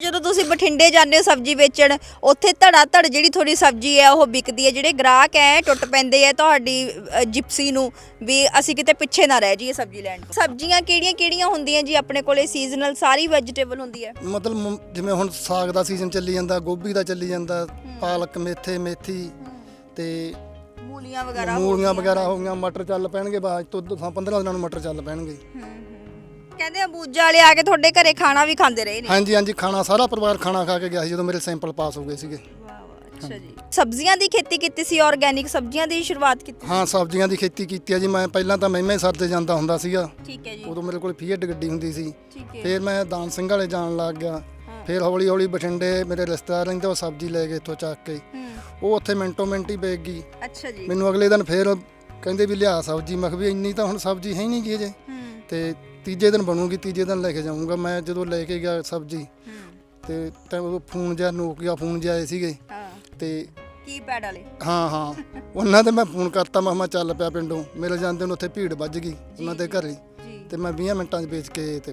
ਜਦੋਂ ਤੁਸੀਂ ਬਠਿੰਡੇ ਜਾਂਦੇ ਹੋ ਸਬਜ਼ੀ ਵੇਚਣ ਉੱਥੇ ਧੜਾ ਧੜ ਜਿਹੜੀ ਤੁਹਾਡੀ ਸਬਜ਼ੀ ਹੈ ਉਹ ਵਿਕਦੀ ਹੈ ਜਿਹੜੇ ਗ੍ਰਾਹਕ ਹੈ ਟੁੱਟ ਪੈਂਦੇ ਹੈ ਤੁਹਾਡੀ ਅ, ਜਿਪਸੀ ਨੂੰ ਵੀ ਅਸੀਂ ਕਿਤੇ ਪਿੱਛੇ ਨਾ ਰਹਿ ਜਾਈਏ ਸਬਜ਼ੀ ਲੈਣ ਤੋਂ। ਸਬਜ਼ੀਆਂ ਕਿਹੜੀਆਂ ਕਿਹੜੀਆਂ ਹੁੰਦੀਆਂ ਜੀ ਆਪਣੇ ਕੋਲੇ? ਸੀਜ਼ਨਲ ਸਾਰੀ ਵੈਜੀਟੇਬਲ ਹੁੰਦੀ ਹੈ। ਮਤਲਬ ਮ- ਜਿਵੇਂ ਹੁਣ ਸਾਗ ਦਾ ਸੀਜ਼ਨ ਚੱਲੀ ਜਾਂਦਾ ਗੋਭੀ ਦਾ ਚੱਲੀ ਜਾਂਦਾ ਪਾਲਕ ਮੇਥੇ ਮੇਥੀ ਤੇ ਮੂਲੀਆਂ ਵਗੈਰਾ ਹੋ ਮੂਲੀਆਂ ਗਈਆਂ। ਵਗੈਰਾ ਹੋ ਗਈਆਂ ਮਟਰ ਚੱਲ ਪੈਣਗੇ ਬਾਅਦ ਤੋਂ 15 ਦਿਨਾਂ ਨੂੰ ਮਟਰ ਚੱਲ ਪੈਣਗੇ। ਹੂੰ, ਹੂੰ। ਕਹਿੰਦੇ ਅਬੂਜਾ ਵਾਲੇ ਆ ਕੇ ਤੁਹਾਡੇ ਘਰੇ ਖਾਣਾ ਵੀ ਖਾਂਦੇ ਰਹੇ ਨੇ। ਹਾਂਜੀ ਹਾਂਜੀ ਖਾਣਾ ਸਾਰਾ ਪਰਿਵਾਰ ਖਾਣਾ ਖਾ ਕੇ ਗਿਆ ਸੀ ਜਦੋਂ ਮੇਰੇ ਸੈਂਪਲ ਪਾਸ ਹੋ ਗਏ ਸੀਗੇ। ਅੱਛਾ ਜੀ। ਸਬਜ਼ੀਆਂ ਦੀ ਖੇਤੀ ਕੀਤੀ ਸੀ ਆਰਗੈਨਿਕ ਸਬਜ਼ੀਆਂ ਦੀ ਸ਼ੁਰੂਆਤ ਕੀਤੀ ਹਾਂ ਸਬਜ਼ੀਆਂ ਦੀ ਖੇਤੀ ਕੀਤੀ ਆ ਜੀ। ਮੈਂ ਪਹਿਲਾਂ ਤਾਂ ਮਹਿਮੇ ਸਰ ਤੇ ਜਾਂਦਾ ਹੁੰਦਾ ਸੀਗਾ। ਠੀਕ ਹੈ ਜੀ। ਉਦੋਂ ਮੇਰੇ ਕੋਲ ਫੀਡ ਗੱਡੀ ਹੁੰਦੀ ਸੀ। ਠੀਕ ਹੈ। ਫਿਰ ਮੈਂ ਦਾਨ ਸਿੰਘ ਵਾਲੇ ਜਾਣ ਲੱਗ ਗਿਆ। ਫਿਰ ਹੌਲੀ ਹੌਲੀ ਬਠਿੰਡੇ ਮੇਰੇ ਰਿਸ਼ਤੇਦਾਰ ਰਹਿੰਦੇ ਉਹ ਸਬਜ਼ੀ ਲੈ ਗਏ ਇੱਥੋਂ ਚੱਕ ਕੇ। ਉਹ ਉੱਥੇ ਮਿੰਟੋ ਮਿੰਟ ਹੀ ਵੇਚ ਗਈ। ਅੱਛਾ ਜੀ। ਮੈਨੂੰ ਅਗਲੇ ਦਿਨ ਫਿਰ ਕਹਿੰਦੇ ਵੀ ਲਿਆ ਸਬਜ਼ੀ। ਮੈਂ ਕਿਹਾ ਵੀ ਇੰਨੀ ਤਾਂ ਹੁਣ ਸਬਜ਼ੀ ਹੈ ਹੀ ਨਹੀਂ ਗੀ ਅਜੇ। ਤੇ ਤੀਜੇ ਦਿਨ ਬਣੂਗੀ ਤੀਜੇ ਦਿਨ ਲੈ ਕੇ ਜਾਊਂਗਾ ਮੈਂ ਜਦੋਂ ਲੈ ਕੇ ਗਿਆ ਸਬਜ਼ੀ। ਤੇ ਤਾਂ ਉਹ ਫੋਨ ਜਿਹਾ ਨੋਕੀਆ ਫੋਨ ਜਿਹਾ ਆਏ ਸੀਗੇ। ਹਾਂ। ਤੇ ਕੀ ਪੈਡ ਵਾਲੇ। ਹਾਂ ਹਾਂ। ਉਹਨਾਂ ਤੇ ਮੈਂ ਫੋਨ ਕਰਤਾ ਮੈਂ ਕਿਹਾ ਮੈਂ ਚੱਲ ਪਿਆ ਪਿੰਡੋਂ। ਮੇਰੇ ਜਾਂਦੇ ਨੂੰ ਉੱਥੇ ਭੀੜ ਵੱਜ ਗਈ ਉਹਨਾਂ ਦੇ ਘਰੇ। ਜੀ। ਤੇ ਮੈਂ 20 ਮਿੰਟਾਂ 'ਚ ਵੇਚ ਕੇ ਤੇ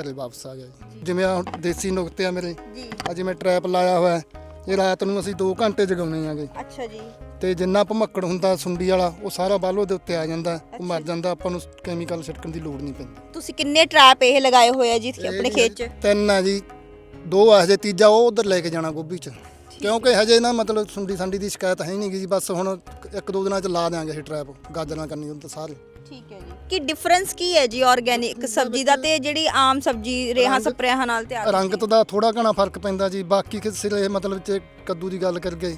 ਘਰੇ ਵਾਪਸ ਆ ਗਿਆ ਜੀ। ਜਿਵੇਂ ਆਹ ਦੇਸੀ ਨੁਕਤੇ ਆ ਮੇਰੇ। ਜੀ। ਅੱਜ ਮੈਂ ਟਰੈਪ ਲਾਇਆ ਹੋਇਆ। ਹੈ। ਇਹ ਰਾਤ ਨੂੰ ਅਸੀਂ 2 ਘੰਟੇ ਜਗਾਉਣੇ ਆਗੇ। ਅੱਛਾ ਜੀ। ਤੇ ਜਿੰਨਾ ਭਮੱਕੜ ਹੁੰਦਾ ਸੁੰਡੀ ਵਾਲਾ ਉਹ ਸਾਰਾ ਬਾਲੋ ਦੇ ਉੱਤੇ ਆ ਜਾਂਦਾ। ਉਹ ਮਰ ਜਾਂਦਾ ਆਪਾਂ ਨੂੰ ਕੈਮੀਕਲ ਛਿੜਕਣ ਦੀ ਲੋੜ ਨਹੀਂ ਪੈਂਦੀ। ਤੁਸੀਂ ਕਿੰਨੇ ਟਰੈਪ ਇਹ ਲਗਾਏ ਹੋਏ ਆ ਜੀ ਆਪਣੇ ਖੇਤ 'ਚ? ਤਿੰਨ ਆ ਜੀ। ਦੋ ਆ ਹਜੇ ਤੀਜਾ ਉਹ ਉਧਰ ਲੈ ਕੇ ਜਾਣਾ ਗੋਭੀ ਚ। ਕਿਉਂਕਿ ਹਜੇ ਨਾ ਮਤਲਬ ਸੁੰਡੀ ਸੰਡੀ ਦੀ ਸ਼ਿਕਾਇਤ ਹੈ ਨਹੀਂ ਗੀ ਜੀ ਬਸ ਹੁਣ ਇੱਕ ਦੋ ਦਿਨਾਂ ਚ ਲਾ ਦਿਆਂਗੇ ਇਹ ਟਰੈਪ ਗਾਜਰਾਂ ਕਰਨੀ ਉਹ ਤਾਂ ਸਾਰੇ। ਠੀਕ ਹੈ ਜੀ। ਕੀ ਡਿਫਰੈਂਸ ਕੀ ਹੈ ਜੀ ਆਰਗੈਨਿਕ ਸਬਜ਼ੀ ਦਾ ਤੇ ਜਿਹੜੀ ਆਮ ਸਬਜ਼ੀ ਰੇਹਾਂ ਸਪਰੇਹਾਂ ਨਾਲ ਤਿਆਰ ਰੰਗਤ ਦਾ ਥੋੜਾ ਘਣਾ ਫ਼ਰਕ ਪੈਂਦਾ ਜੀ ਬਾਕੀ ਕਿਸੇ ਇਹ ਮਤਲਬ ਚ ਕੱਦੂ ਦੀ ਗੱਲ ਕਰਗੇ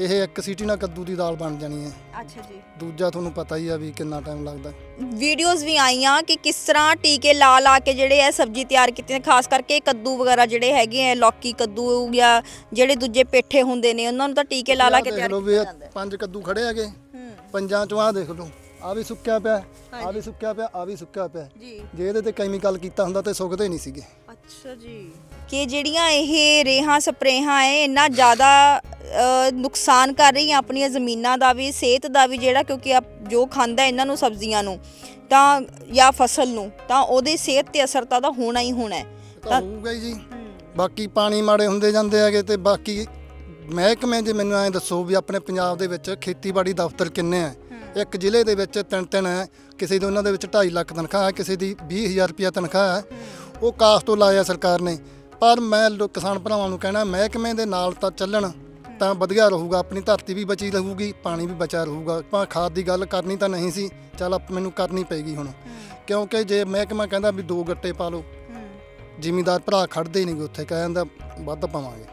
ਇਹ ਇੱਕ ਸੀਟੀ ਨਾਲ ਕੱਦੂ ਦੀ ਦਾਲ ਬਣ ਜਾਣੀ ਹੈ। ਅੱਛਾ ਜੀ। ਦੂਜਾ ਤੁਹਾਨੂੰ ਪਤਾ ਹੀ ਆ ਵੀ ਕਿੰਨਾ ਟਾਈਮ ਲੱਗਦਾ। ਵੀਡੀਓਜ਼ ਵੀ ਆਈਆਂ ਕਿ ਕਿਸ ਤਰ੍ਹਾਂ ਟੀਕੇ ਲਾ ਲਾ ਕੇ ਜਿਹੜੇ ਹੈ ਸਬਜ਼ੀ ਤਿਆਰ ਕੀਤੀਆਂ ਖਾਸ ਕਰਕੇ ਕੱਦੂ ਵਗੈਰਾ ਜਿਹੜੇ ਹੈਗੇ ਆ ਲੌਕੀ ਕੱਦੂ ਜਾਂ ਜਿਹੜੇ ਦੂਜੇ ਪੇਠੇ ਹੁੰਦੇ ਨੇ ਉਹਨਾਂ ਨੂੰ ਤਾਂ ਟੀਕੇ ਲਾ ਲਾ ਕੇ ਤਿਆਰ ਲਓ ਕੀਤਾ ਇਹ ਜਾਂਦਾ ਹੈ। ਪੰਜ ਕੱਦੂ ਖੜੇ ਹੈਗੇ। ਹੂੰ। ਪੰਜਾਂ ਚੋਂ ਆਹ ਦੇਖ ਲਓ। ਆ ਵੀ ਸੁੱਕਿਆ ਪਿਆ ਆ ਵੀ ਸੁੱਕਿਆ ਪਿਆ ਆ ਵੀ ਸੁੱਕਿਆ ਪਿਆ। ਜੀ। ਜੇ ਇਹਦੇ ਤੇ ਕੈਮੀਕਲ ਕੀਤਾ ਹੁੰਦਾ ਤੇ ਸੁੱਕਦੇ ਨਹੀਂ ਸੀਗੇ। ਅੱਛਾ ਜੀ। ਕਿ ਜਿਹੜੀਆਂ ਇਹ ਰੇਹਾਂ ਸਪਰੇਹਾਂ ਹੈ ਇੰਨਾ ਜ਼ਿਆਦਾ ਨੁਕਸਾਨ ਕਰ ਰਹੀਆਂ ਆਪਣੀਆਂ ਜ਼ਮੀਨਾਂ ਦਾ ਵੀ ਸਿਹਤ ਦਾ ਵੀ ਜਿਹੜਾ ਕਿਉਂਕਿ ਜੋ ਖਾਂਦਾ ਇਹਨਾਂ ਨੂੰ ਸਬਜ਼ੀਆਂ ਨੂੰ ਤਾਂ ਜਾਂ ਫਸਲ ਨੂੰ ਤਾਂ ਉਹਦੀ ਸਿਹਤ ਤੇ ਅਸਰ ਤਾਂ ਹੋਣਾ ਹੀ ਹੋਣਾ ਹੈ। ਤਾਂ ਹੋਊਗਾ ਹੀ ਜੀ। ਬਾਕੀ ਪਾਣੀ ਮਾੜੇ ਹੁੰਦੇ ਜਾਂਦੇ ਹੈਗੇ ਤੇ ਬਾਕੀ ਮਹਿਕਮੇ ਜੇ ਮੈਨੂੰ ਐਂ ਦੱਸੋ ਵੀ ਆਪਣੇ ਪੰਜਾਬ ਦੇ ਵਿੱਚ ਖੇਤੀਬਾੜੀ ਦਫ਼ਤਰ ਕਿੰਨੇ ਆ? ਇੱਕ ਜ਼ਿਲ੍ਹੇ ਦੇ ਵਿੱਚ ਤਿੰਨ ਤਿੰਨ ਹੈ ਕਿਸੇ ਦੇ ਉਹਨਾਂ ਦੇ ਵਿੱਚ 2.5 ਲੱਖ ਤਨਖਾਹ ਹੈ ਕਿਸੇ ਦੀ 20000 ਰੁਪਿਆ ਤਨਖਾਹ ਹੈ। ਉਹ ਕਾਸਟ ਤੋਂ ਲਾਇਆ ਸਰਕਾਰ ਨੇ। ਪਰ ਮੈਂ ਲੋ- ਕਿਸਾਨ ਭਰਾਵਾਂ ਨੂੰ ਕਹਿਣਾ ਮਹਿਕਮੇ ਦੇ ਨਾਲ ਤਾਂ ਚੱਲਣ ਤਾਂ ਵਧੀਆ ਰਹੂਗਾ। ਆਪਣੀ ਧਰਤੀ ਵੀ ਬਚੀ ਰਹੂਗੀ ਪਾਣੀ ਵੀ ਬਚਿਆ ਰਹੂਗਾ। ਆਪਾਂ ਖਾਦ ਦੀ ਗੱਲ ਕਰਨੀ ਤਾਂ ਨਹੀਂ ਸੀ ਚੱਲ ਆਪ- ਮੈਨੂੰ ਕਰਨੀ ਪੈਗੀ ਹੁਣ। ਕਿਉਂਕਿ ਜੇ ਮਹਿਕਮਾ ਕਹਿੰਦਾ ਵੀ ਦੋ ਗੱਟੇ ਪਾ ਲਓ ਜ਼ਿਮੀਂਦਾਰ ਭਰਾ ਖੜਦੇ ਹੀ ਨਹੀਂ ਗੇ ਉੱਥੇ ਕਹਿੰਦਾ ਵੱਧ ਪਾਵਾਂਗੇ।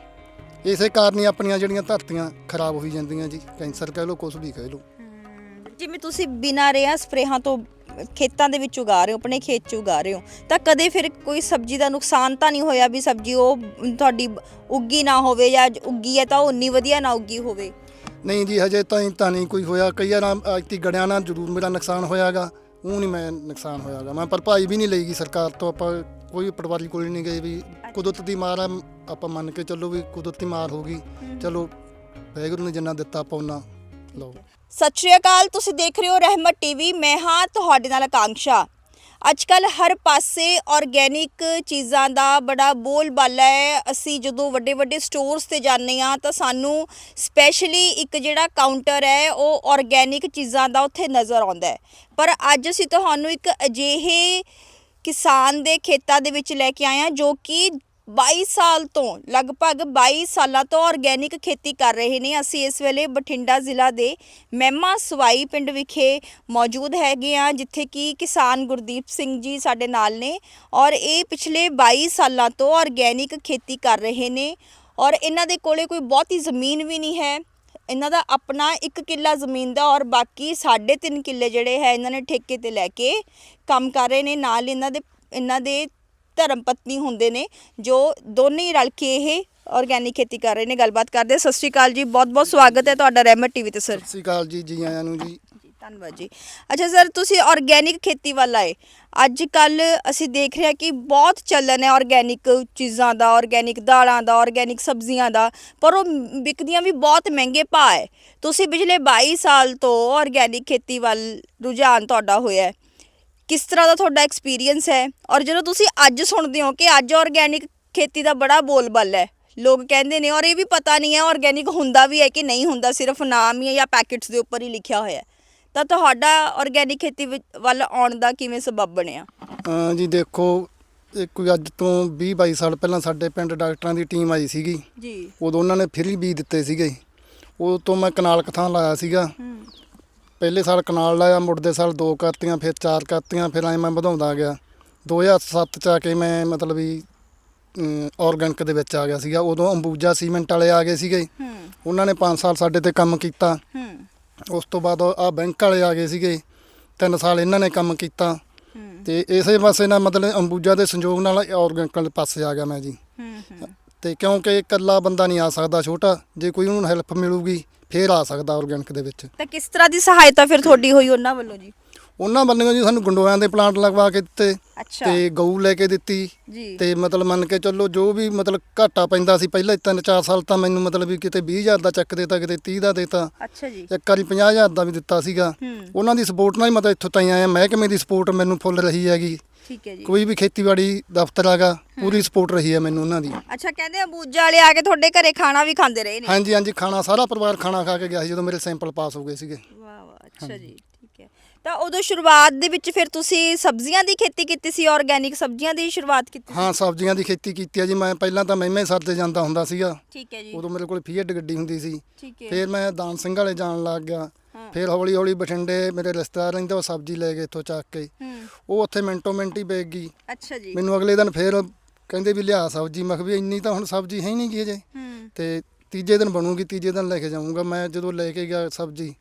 ਇਸੇ ਕਾਰਨ ਹੀ ਆਪਣੀਆਂ ਜਿਹੜੀਆਂ ਧਰਤੀਆਂ ਖਰਾਬ ਹੋਈ ਜਾਂਦੀਆਂ ਜੀ। ਕੈਂਸਰ ਕਹਿ ਲਓ ਕੁਝ ਵੀ ਕਹਿ ਲਓ। ਜਿਵੇਂ ਤੁਸੀਂ ਬਿਨਾਂ ਰੇਹਾਂ ਸਪਰੇਹਾਂ ਤੋਂ ਖੇਤਾਂ ਦੇ ਵਿੱਚ ਉਗਾ ਰਹੇ ਹੋ ਆਪਣੇ ਖੇਤ 'ਚ ਉਗਾ ਰਹੇ ਹੋ ਤਾਂ ਕਦੇ ਫਿਰ ਕੋਈ ਸਬਜ਼ੀ ਦਾ ਨੁਕਸਾਨ ਤਾਂ ਨਹੀਂ ਹੋਇਆ ਵੀ ਸਬਜ਼ੀ ਉਹ ਤੁਹਾਡੀ ਉੱਗੀ ਨਾ ਹੋਵੇ ਜਾਂ ਉੱਗੀ ਹੈ ਤਾਂ ਉਹ ਉਨੀ ਵਧੀਆ ਨਾ ਉੱਗੀ ਹੋਵੇ? ਨਹੀਂ ਜੀ ਹਜੇ ਤਾਂ ਤਾਂ ਨਹੀਂ ਕੋਈ ਹੋਇਆ। ਕਈ ਵਾਰ ਆਇਤੀ ਗੜਿਆਂ ਨਾਲ ਜ਼ਰੂਰ ਮੇਰਾ ਨੁਕਸਾਨ ਹੋਇਆਗਾ। ਉਹ ਨਹੀਂ ਮੈਂ ਨੁਕਸਾਨ ਹੋਇਆਗਾ। ਮੈਂ ਭਰਪਾਈ ਵੀ ਨਹੀਂ ਲਈਗੀ ਸਰਕਾਰ ਤੋਂ ਆਪਾਂ ਕੋਈ ਪਟਵਾਰੀ ਕੋਲ ਨਹੀਂ ਗਏ ਵੀ ਕੁਦਰਤ ਦੀ ਮਾਰ ਆ ਆਪਾਂ ਮੰਨ ਕੇ ਚੱਲੋ ਵੀ ਕੁਦਰਤੀ ਮਾਰ ਹੋ ਗਈ। ਚਲੋ ਵਾਹਿਗੁਰੂ ਨੇ ਜਿੰਨਾ ਦਿੱਤਾ ਆਪਾਂ ਉਹਨਾਂ ਲਓ। ਸਤਿ ਸ਼੍ਰੀ ਅਕਾਲ ਤੁਸੀਂ ਦੇਖ ਰਹੇ ਹੋ ਰਹਿਮਤ ਟੀਵੀ ਮੈਂ ਹਾਂ ਤੁਹਾਡੇ ਨਾਲ ਆਕਾਂक्षा ਅੱਜ ਕੱਲ ਹਰ ਪਾਸੇ ਆਰਗੇਨਿਕ ਚੀਜ਼ਾਂ ਦਾ ਬੜਾ ਬੋਲਬਾਲਾ ਹੈ। ਅਸੀਂ ਜਦੋਂ ਵੱਡੇ ਵੱਡੇ ਸਟੋਰਸ ਤੇ ਜਾਂਦੇ ਆ ਤਾਂ ਸਾਨੂੰ ਸਪੈਸ਼ਲੀ ਇੱਕ ਜਿਹੜਾ ਕਾਊਂਟਰ ਹੈ ਉਹ ਆਰਗੇਨਿਕ ਚੀਜ਼ਾਂ ਦਾ ਉੱਥੇ ਨਜ਼ਰ ਆਉਂਦਾ ਹੈ। ਪਰ ਅੱਜ ਅਸੀਂ ਤੁਹਾਨੂੰ ਇੱਕ ਅਜਿਹੇ ਕਿਸਾਨ ਦੇ ਖੇਤਾਂ ਦੇ ਵਿੱਚ ਲੈ ਕੇ ਆਏ ਹਾਂ ਜੋ ਕਿ 22 ਸਾਲ ਤੋਂ, ਲਗਭਗ 22 ਸਾਲਾਂ ਤੋਂ ਆਰਗੇਨਿਕ ਖੇਤੀ ਕਰ ਰਹੇ ਨੇ। ਅਸੀਂ ਇਸ ਵੇਲੇ ਬਠਿੰਡਾ ਜ਼ਿਲ੍ਹਾ ਦੇ ਮਹਿਮਾ ਸਵਾਈ ਪਿੰਡ ਵਿਖੇ ਮੌਜੂਦ ਹੈਗੇ ਆ ਜਿੱਥੇ ਕਿ ਕਿਸਾਨ ਗੁਰਦੀਪ ਸਿੰਘ ਜੀ ਸਾਡੇ ਨਾਲ ਨੇ ਔਰ ਇਹ ਪਿਛਲੇ 22 ਸਾਲਾਂ ਤੋਂ ਆਰਗੇਨਿਕ ਖੇਤੀ ਕਰ ਰਹੇ ਨੇ ਔਰ ਇਹਨਾਂ ਦੇ ਕੋਲੇ ਕੋਈ ਬਹੁਤੀ ਜ਼ਮੀਨ ਵੀ ਨਹੀਂ ਹੈ। ਇਹਨਾਂ ਦਾ ਆਪਣਾ 1 ਕਿੱਲਾ ਜ਼ਮੀਨ ਦਾ ਔਰ ਬਾਕੀ 3.5 ਕਿੱਲੇ ਜਿਹੜੇ ਹੈ ਇਹਨਾਂ ਨੇ ਠੇਕੇ ਤੇ ਲੈ ਕੇ ਕੰਮ ਕਰ ਰਹੇ ਨੇ। ਨਾਲ ਇਹਨਾਂ ਦੇ ਇਹਨਾਂ ਦੇ ਧਰਮ ਪਤਨੀ ਹੁੰਦੇ ਨੇ ਜੋ ਦੋਨੇ ਹੀ ਰਲ ਕੇ ਇਹ ਆਰਗੈਨਿਕ ਖੇਤੀ ਕਰ ਰਹੇ ਨੇ। ਗੱਲਬਾਤ ਕਰਦੇ ਸਤਿ ਸ਼੍ਰੀ ਅਕਾਲ ਜੀ। ਬਹੁਤ ਬਹੁਤ ਸਵਾਗਤ ਹੈ ਤੁਹਾਡਾ ਰਹਿਮਤ ਟੀਵੀ ਤੇ ਸਰ ਸਤਿ ਸ਼੍ਰੀ ਅਕਾਲ ਜੀ ਜੀ ਆਇਆਂ ਨੂੰ ਜੀ। ਧੰਨਵਾਦ ਜੀ। ਅੱਛਾ ਸਰ, ਤੁਸੀਂ ਆਰਗੈਨਿਕ ਖੇਤੀ ਵੱਲ ਆਏ। ਅੱਜ ਕੱਲ ਅਸੀਂ ਦੇਖ ਰਹੇ ਹਾਂ ਕਿ ਬਹੁਤ ਚੱਲਣ ਹੈ ਆਰਗੈਨਿਕ ਚੀਜ਼ਾਂ ਦਾ ਆਰਗੈਨਿਕ ਦਾਲਾਂ ਦਾ ਆਰਗੈਨਿਕ ਸਬਜ਼ੀਆਂ ਦਾ, ਪਰ ਉਹ ਵਿਕਦੀਆਂ ਵੀ ਬਹੁਤ ਮਹਿੰਗੇ ਭਾਅ ਹੈ। ਤੁਸੀਂ ਪਿਛਲੇ 22 ਸਾਲ ਤੋਂ ਆਰਗੈਨਿਕ ਖੇਤੀ ਵੱਲ ਰੁਝਾਨ ਤੁਹਾਡਾ ਹੋਇਆ ਹੈ। ਕਿਸ ਤਰ੍ਹਾਂ ਦਾ ਤੁਹਾਡਾ ਐਕਸਪੀਰੀਅੰਸ ਹੈ? ਔਰ ਜਦੋਂ ਤੁਸੀਂ ਅੱਜ ਸੁਣਦੇ ਹੋ ਕਿ ਅੱਜ ਆਰਗੈਨਿਕ ਖੇਤੀ ਦਾ ਬੜਾ ਬੋਲਬਾਲਾ ਹੈ, ਲੋਕ ਕਹਿੰਦੇ ਨੇ, ਔਰ ਇਹ ਵੀ ਪਤਾ ਨਹੀਂ ਹੈ ਆਰਗੈਨਿਕ ਹੁੰਦਾ ਵੀ ਹੈ ਕਿ ਨਹੀਂ ਹੁੰਦਾ, ਸਿਰਫ ਨਾਮ ਹੀ ਹੈ ਜਾਂ ਪੈਕੇਟਸ ਦੇ ਉੱਪਰ ਹੀ ਲਿਖਿਆ ਹੋਇਆ ਹੈ। ਤਾਂ ਤੁਹਾਡਾ ਆਰਗੈਨਿਕ ਖੇਤੀ ਵਿੱਚ- ਵੱਲ ਆਉਣ ਦਾ ਕਿਵੇਂ ਸਬਬ ਬਣਿਆ? ਅਹ ਜੀ ਦੇਖੋ ਇਹ ਕੋਈ ਅੱਜ ਤੋਂ 20 22 ਸਾਲ ਪਹਿਲਾਂ ਸਾਡੇ ਪਿੰਡ ਡਾਕਟਰਾਂ ਦੀ ਟੀਮ ਆਈ ਸੀਗੀ। ਜੀ। ਉਦੋਂ ਉਹਨਾਂ ਨੇ ਫ੍ਰੀ ਬੀਜ ਦਿੱਤੇ ਸੀਗੇ। ਉਹ ਤੋਂ ਮੈਂ ਕਨਾਲ ਕਥਾਂ ਲਾਇਆ ਸੀਗਾ। ਹੂੰ। ਪਹਿਲੇ ਸਾਲ ਕਨਾਲ ਲਾਇਆ ਮੁੜਦੇ ਸਾਲ ਦੋ ਕਰਤੀਆਂ ਫਿਰ ਚਾਰ ਕਰਤੀਆਂ ਫਿਰ ਐਂ ਮੈਂ ਵਧਾਉਂਦਾ ਗਿਆ। 2007 ਚ ਆ ਕੇ ਮੈਂ ਮਤਲਬ ਵੀ ਆਰਗੈਨਿਕ ਦੇ ਵਿੱਚ ਆ ਗਿਆ ਸੀਗਾ। ਉਦੋਂ ਅੰਬੂਜਾ ਸੀਮੈਂਟ ਵਾਲੇ ਆ ਗਏ ਸੀਗੇ। ਹੂੰ। ਉਹਨਾਂ ਨੇ 5 ਸਾਲ ਸਾਡੇ ਤੇ ਕੰਮ ਕੀਤਾ। ਹੂੰ। ਉਸ ਤੋਂ ਬਾਅਦ ਆ ਬੈਂਕ ਵਾਲੇ ਆ ਗਏ ਸੀਗੇ ਤਿੰਨ ਸਾਲ ਇਹਨਾਂ ਨੇ ਕੰਮ ਕੀਤਾ। ਤੇ ਇਸੇ ਪਾਸੇ ਨਾਲ ਮਤਲਬ ਅੰਬੂਜਾ ਦੇ ਸੰਯੋਗ ਨਾਲ ਆਰਗੈਨਿਕ ਵਾਲੇ ਪਾਸੇ ਆ ਗਿਆ ਮੈਂ ਜੀ। ਤੇ ਕਿਉਂਕਿ ਇਕੱਲਾ ਬੰਦਾ ਨਹੀਂ ਆ ਸਕਦਾ ਛੋਟਾ ਜੇ ਕੋਈ ਉਹਨੂੰ ਹੈਲਪ ਮਿਲੂਗੀ ਫੇਰ ਆ ਸਕਦਾ ਆਰਗੈਨਿਕ ਦੇ ਵਿੱਚ। ਤਾਂ ਕਿਸ ਤਰ੍ਹਾਂ ਦੀ ਸਹਾਇਤਾ ਫਿਰ ਤੁਹਾਡੀ ਹੋਈ ਉਹਨਾਂ ਵੱਲੋਂ ਜੀ? ਉਹਨਾਂ ਵੱਲੋਂ ਜੀ ਸਾਨੂੰ ਗੰਡੋਇਆਂ ਦੇ ਪਲਾਂਟ ਲਗਵਾ ਕੇ ਦਿੱਤੇ ਅੱਛਾ। ਤੇ ਗਊ ਲੈ ਕੇ ਦਿੱਤੀ ਜੀ। ਤੇ ਮਤਲਬ ਮੰਨ ਕੇ ਚੱਲੋ ਜੋ ਵੀ ਮਤਲਬ ਘਾਟਾ ਪੈਂਦਾ ਸੀ ਪਹਿਲਾਂ ਤਿੰਨ ਚਾਰ ਸਾਲ ਤਾਂ ਮੈਨੂੰ ਮਤਲਬ ਵੀ ਕਿਤੇ 20000 ਦਾ ਚੱਕ ਦੇਤਾ ਕਿਤੇ 30 ਦਾ ਦੇਤਾ। ਅੱਛਾ ਜੀ। ਇੱਕ ਵਾਰੀ 50000 ਦਾ ਵੀ ਦਿੱਤਾ ਸੀਗਾ। ਉਹਨਾਂ ਦੀ ਸਪੋਰਟ ਨਾਲ ਹੀ ਮਤਲਬ ਇੱਥੋਂ ਤਾਈਂ ਆਇਆ। ਮਹਿਕਮੇ ਦੀ ਸਪੋਰਟ ਮੈਨੂੰ ਫੁੱਲ ਰਹੀ ਹੈਗੀ। ਠੀਕ ਹੈ ਜੀ। ਕੋਈ ਵੀ ਖੇਤੀਬਾੜੀ ਦਫ਼ਤਰ ਹੈਗਾ ਪੂਰੀ ਸਪੋਰਟ ਰਹੀ ਹੈ ਮੈਨੂੰ ਉਹਨਾਂ ਦੀ। ਅੱਛਾ ਕਹਿੰਦੇ ਅਬੂਜਾ ਵਾਲੇ ਆ ਕੇ ਤੁਹਾਡੇ ਘਰੇ ਖਾਣਾ ਵੀ ਖਾਂਦੇ ਰਹੇ ਨੇ। ਹਾਂਜੀ ਹਾਂਜੀ ਖਾਣਾ ਸਾਰਾ ਪਰਿਵਾਰ ਖਾਣਾ ਖਾ ਕੇ ਗਿਆ ਸੀ ਜਦੋਂ ਮੇਰੇ ਸੈਂਪਲ ਪਾਸ ਹੋ ਗਏ ਸੀਗੇ। ਵਾਹ ਵਾਹ ਅੱਛਾ ਜੀ। ਤਾਂ ਉਦੋਂ ਸ਼ੁਰੂਆਤ ਦੇ ਵਿੱਚ ਫਿਰ ਤੁਸੀਂ ਸਬਜ਼ੀਆਂ ਦੀ ਖੇਤੀ ਕੀਤੀ ਸੀ ਆਰਗੈਨਿਕ ਸਬਜ਼ੀਆਂ ਦੀ ਸ਼ੁਰੂਆਤ ਕੀਤੀ ਹਾਂ ਸਬਜ਼ੀਆਂ ਦੀ ਖੇਤੀ ਕੀਤੀ ਹੈ ਜੀ। ਮੈਂ ਪਹਿਲਾਂ ਤਾਂ ਮਹਿਮੇ ਸਰ ਤੇ ਜਾਂਦਾ ਹੁੰਦਾ ਸੀਗਾ। ਠੀਕ ਹੈ ਜੀ। ਉਦੋਂ ਮੇਰੇ ਕੋਲ ਫੀਐਡ ਗੱਡੀ ਹੁੰਦੀ ਸੀ। ਠੀਕ ਹੈ। ਫਿਰ ਮੈਂ ਦਾਨ ਸਿੰਘ ਵਾਲੇ ਜਾਣ ਲੱਗ ਗਿਆ। ਫਿਰ ਹੌਲੀ ਹੌਲੀ ਬਠਿੰਡੇ ਮੇਰੇ ਰਿਸ਼ਤੇਦਾਰ ਰਹਿੰਦੇ ਉਹ ਸਬਜ਼ੀ ਲੈ ਗਏ ਇੱਥੋਂ ਚੱਕ ਕੇ ਉਹ ਉੱਥੇ ਮਿੰਟੋ ਮਿੰਟ ਹੀ ਵੇਚ ਗਈ। ਅੱਛਾ ਜੀ। ਮੈਨੂੰ ਅਗਲੇ ਦਿਨ ਫਿਰ ਕਹਿੰਦੇ ਵੀ ਲਿਆ ਸਬਜ਼ੀ। ਮੈਂ ਕਿਹਾ ਵੀ ਇੰਨੀ ਤਾਂ ਹੁਣ ਸਬਜ਼ੀ ਹੈ ਨਹੀਂ ਗੀ ਅਜੇ। ਤੇ ਤੀਜੇ ਦਿਨ ਬਣੂਗੀ ਤੀਜੇ ਦਿਨ ਲੈ ਕੇ ਜਾਊਂਗਾ। ਮੈਂ ਜਦੋਂ ਲੈ ਕੇ ਗਿਆ ਸਬਜ਼ੀ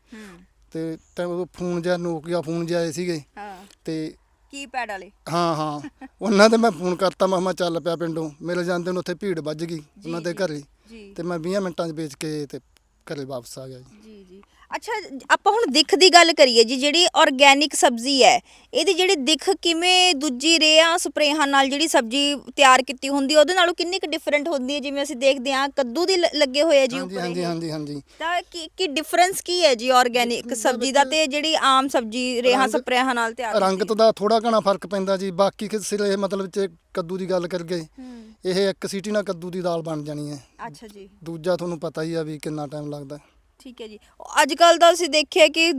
ਤੇ ਤਾਂ ਉਹ ਫੋਨ ਜਿਹਾ ਨੋਕੀਆ ਫੋਨ ਜਿਹਾ ਆਏ ਸੀਗੇ। ਹਾਂ। ਤੇ ਕੀ ਪੈਡ ਵਾਲੇ। ਹਾਂ ਹਾਂ। ਉਹਨਾਂ ਤੇ ਮੈਂ ਫੋਨ ਕਰਤਾ ਮੈਂ ਕਿਹਾ ਮੈਂ ਚੱਲ ਪਿਆ ਪਿੰਡੋਂ। ਮੇਰੇ ਜਾਂਦੇ ਨੂੰ ਉੱਥੇ ਭੀੜ ਵੱਜ ਗਈ ਉਹਨਾਂ ਦੇ। ਘਰੇ। ਜੀ। ਤੇ ਮੈਂ 20 ਮਿੰਟਾਂ 'ਚ ਵੇਚ ਕੇ ਤੇ ਘਰੇ ਵਾਪਸ ਆ ਗਿਆ ਜੀ। ਜੀ ਜੀ। ਅੱਛਾ ਆਪਾਂ ਹੁਣ ਦਿੱਖ ਦੀ ਗੱਲ ਕਰੀਏ ਜੀ ਜਿਹੜੀ ਆਰਗੈਨਿਕ ਸਬਜ਼ੀ ਹੈ ਇਹਦੀ ਜਿਹੜੀ ਦਿੱਖ ਕਿਵੇਂ ਦੂਜੀ ਰੇਹਾਂ ਸਪਰੇਹਾਂ ਨਾਲ ਜਿਹੜੀ ਸਬਜ਼ੀ ਤਿਆਰ ਕੀਤੀ ਹੁੰਦੀ ਉਹਦੇ ਨਾਲੋਂ ਕਿੰਨੀ ਕੁ ਡਿਫਰੈਂਟ ਹੁੰਦੀ ਹੈ? ਜਿਵੇਂ ਅਸੀਂ ਦੇਖਦੇ ਹਾਂ ਕੱਦੂ ਦੀ ਲ- ਲੱਗੇ ਹੋਏ ਆ ਜੀ ਹਾਂਜੀ ਉੱਪਰ ਹਾਂਜੀ। ਹਾਂਜੀ ਹਾਂਜੀ। ਤਾਂ ਕੀ ਕੀ ਡਿਫਰੈਂਸ ਕੀ ਹੈ ਜੀ ਆਰਗੈਨਿਕ ਸਬਜ਼ੀ ਦਾ ਤੇ ਜਿਹੜੀ ਆਮ ਸਬਜ਼ੀ ਰੇਹਾਂ ਰੰਗ- ਸਪਰੇਹਾਂ ਨਾਲ ਤਿਆਰ ਕੀਤੀ? ਰੰਗਤ ਦਾ ਥੋੜਾ ਘਣਾ ਫ਼ਰਕ ਪੈਂਦਾ ਜੀ ਬਾਕੀ ਕਿਸੇ ਇਹ ਮਤਲਬ ਚ ਕੱਦੂ ਦੀ ਗੱਲ ਕਰ ਗਏ ਹੂੰ। ਇਹ ਇੱਕ ਸੀਟੀ ਨਾਲ ਕੱਦੂ ਦੀ ਦਾਲ ਬਣ ਜਾਣੀ ਹੈ। ਅੱਛਾ ਜੀ। ਦੂਜਾ ਤੁਹਾਨੂੰ ਪਤਾ ਹੀ ਆ ਵੀ ਕਿੰਨਾ ਟਾਈਮ ਲੱਗਦਾ। ਠੀਕ ਹੈ ਜੀ। ਅੱਜ ਕੱਲ ਤਾਂ ਅਸੀਂ ਦੇਖਿਆ ਕਿ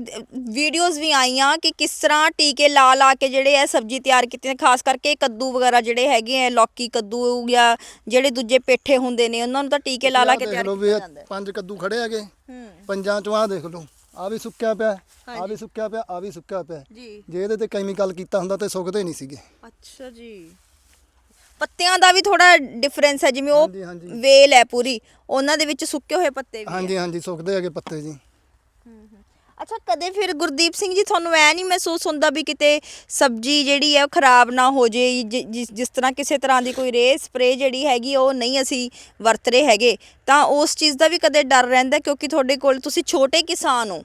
ਵੀਡੀਓਜ਼ ਵੀ ਆਈਆਂ ਕਿ ਕਿਸ ਤਰ੍ਹਾਂ ਟੀਕੇ ਲਾ ਲਾ ਕੇ ਜਿਹੜੇ ਇਹ ਸਬਜ਼ੀ ਤਿਆਰ ਕੀਤੀ ਨੇ ਖਾਸ ਕਰਕੇ ਕੱਦੂ ਵਗੈਰਾ ਜਿਹੜੇ ਹੈਗੇ ਆ ਲੌਕੀ ਕੱਦੂ ਜਾਂ ਜਿਹੜੇ ਦੂਜੇ ਪੇਠੇ ਹੁੰਦੇ ਨੇ ਉਹਨਾਂ ਨੂੰ ਤਾਂ ਟੀਕੇ ਲਾ ਲਾ ਕੇ ਤਿਆਰ ਕੀਤਾ ਜਾਂਦਾ ਹੈ ਪੰਜ ਕੱਦੂ ਖੜੇ ਹੈਗੇ। ਪੰਜਾਂ ਚੋਂ ਆਹ ਦੇਖ ਲਓ ਆ ਵੀ ਸੁੱਕਿਆ ਪਿਆ ਆ। ਵੀ ਸੁੱਕਿਆ ਪਿਆ ਆ ਵੀ ਸੁੱਕਿਆ ਪਿਆ। ਜੀ। ਜੇ ਇਹਦੇ ਤੇ ਕੈਮੀਕਲ ਕੀਤਾ ਹੁੰਦਾ ਤੇ ਸੁੱਕਦੇ ਨਹੀਂ ਸੀਗੇ। ਅੱਛਾ ਜੀ। ਪੱਤਿਆਂ ਦਾ ਵੀ ਥੋੜਾ ਡਿਫਰੈਂਸ ਹੈ ਜਿਵੇਂ ਉਹ ਹਾਂਜੀ, ਹਾਂਜੀ। ਵੇਲ ਹੈ ਪੂਰੀ ਉਹਨਾਂ ਦੇ ਵਿੱਚ ਸੁੱਕੇ ਹੋਏ ਪੱਤੇ ਵੀ ਹਾਂਜੀ ਹਾਂਜੀ ਸੁੱਕਦੇ ਹੈਗੇ ਪੱਤੇ ਜੀ। ਅੱਛਾ ਕਦੇ ਫਿਰ ਗੁਰਦੀਪ ਸਿੰਘ ਜੀ ਤੁਹਾਨੂੰ ਐ ਨਹੀਂ ਮਹਿਸੂਸ ਹੁੰਦਾ ਵੀ ਕਿਤੇ ਸਬਜ਼ੀ ਜਿਹੜੀ ਹੈ ਉਹ ਖਰਾਬ ਨਾ ਹੋ ਜੇ ਜਿ- ਜਿਸ ਜਿਸ ਤਰ੍ਹਾਂ ਕਿਸੇ ਤਰ੍ਹਾਂ ਦੀ ਕੋਈ ਰੇ ਸਪਰੇ ਜਿਹੜੀ ਹੈਗੀ ਉਹ ਨਹੀਂ ਅਸੀਂ ਵਰਤ ਰਹੇ ਹੈਗੇ ਤਾਂ ਉਸ ਚੀਜ਼ ਦਾ ਵੀ ਕਦੇ ਡਰ ਰਹਿੰਦਾ ਕਿਉਂਕਿ ਤੁਹਾਡੇ ਕੋਲ ਤੁਸੀਂ ਛੋਟੇ ਕਿਸਾਨ ਹੋ